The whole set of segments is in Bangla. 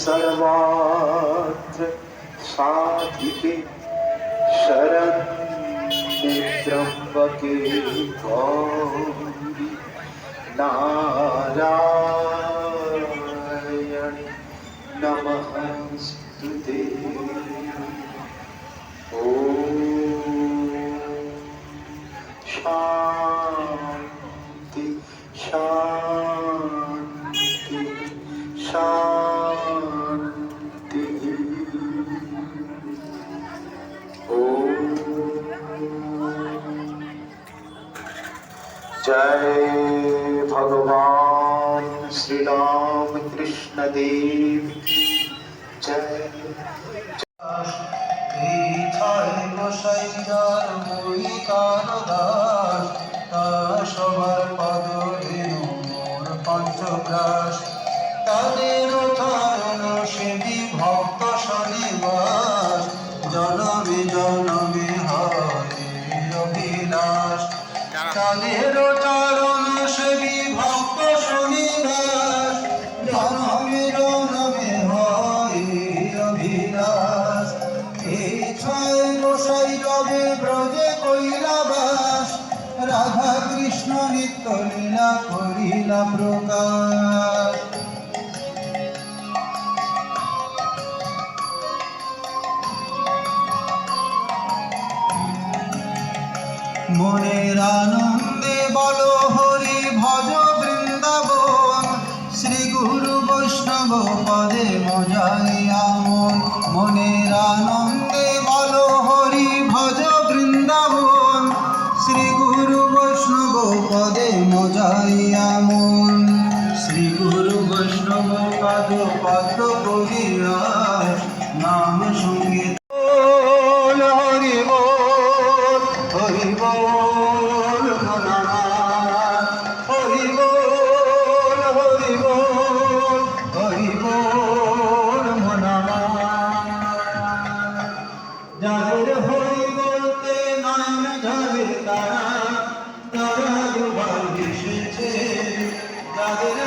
सर्वात्र साधिके शरण्ये त्र्यम्बके गौरि नारायणि। জয় ভগবান শ্রীরাম কৃষ্ণ দেব। জয়। বসাই যার বই তার দাস তা সবার পদ মোর পঞ্চগ্রাস তাদের ধারণ সেবি ভক্ত শনিবার জন রবে ব্রজে কৈলাবাস রাধা কৃষ্ণ নিত্য লীলা করিলা প্রকাশ। মনের আনন্দে বল হরি ভজ বৃন্দাবন, শ্রী গুরু বৈষ্ণব পদে মজাইয়া মন। মনের আনন্দে Father.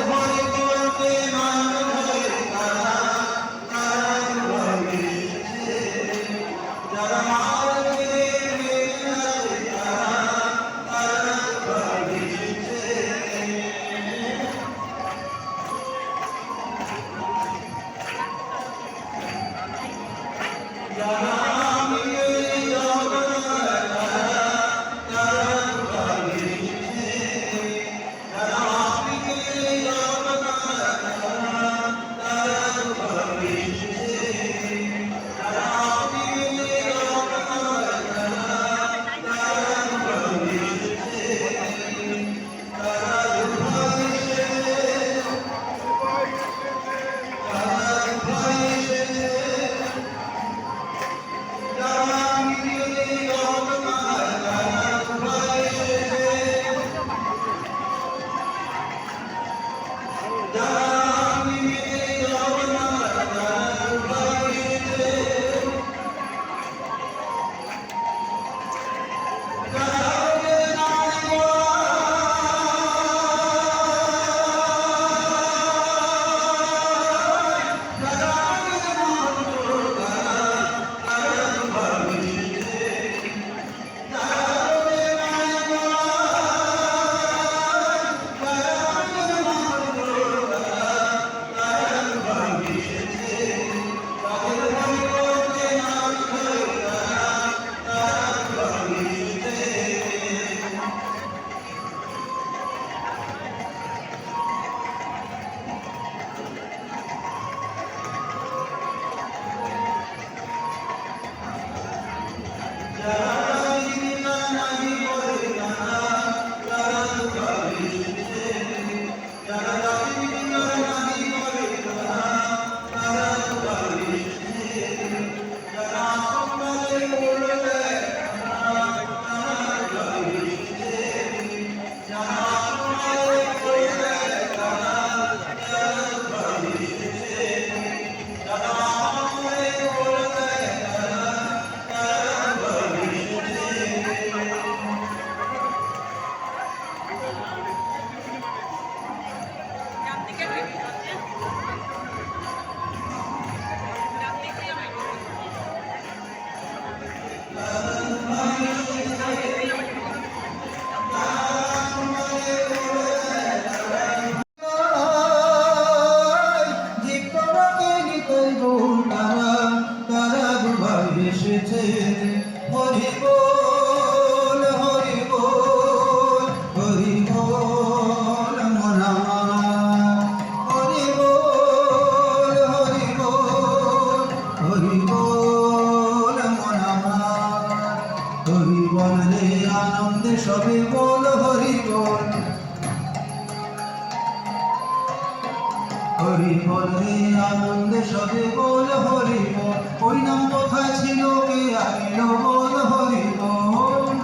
বল রে আনন্দে সবে বল হরি বল ওই নাম কোথায় ছিল কে আনিল বল হরি বল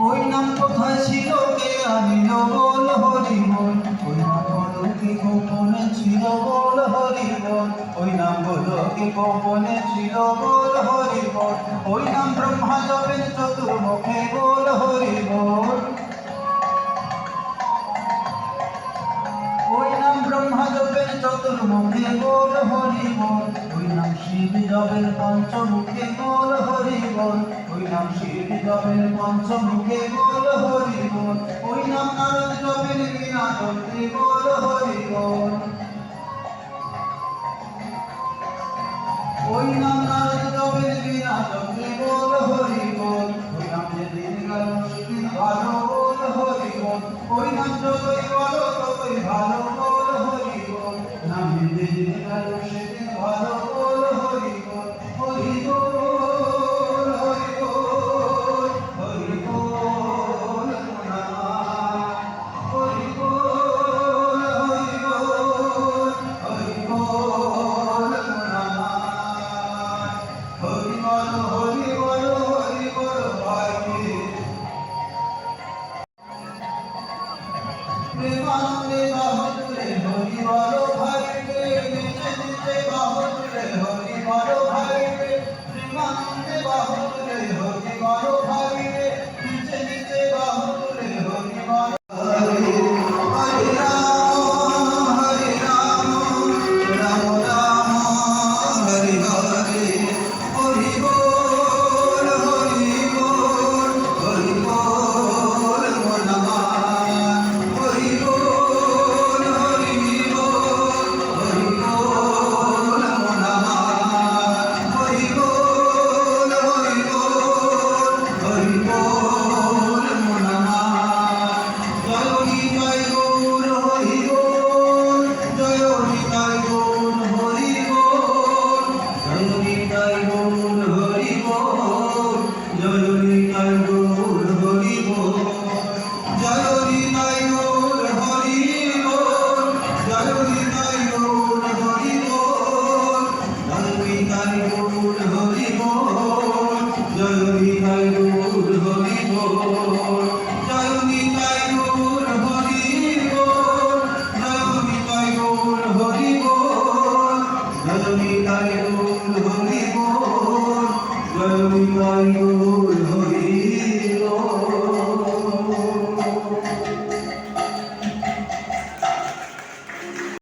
ওই নাম কোথায় ছিল কে আনিল বল হরি বল ওই নাম বলো কি গোপনে ছিল বল হরি বল ওই নাম বলো কি গোপনে ছিল বল হরি বল ওই নাম ব্রহ্মা জপেন চতুর্মুখে বল হরি চতুর্মুখে বল হরি ওই নাম শিব জপের পঞ্চমুখে বল হরি ওই নাম শিব পঞ্চমুখে বল হরি ওই নাম নারদ জপের বিনা বল হরি ওই নাম নারদ জপের বিনা বল হরি ওই নাম যেদিন গেল ভালো বল হরি ওই নাম যতই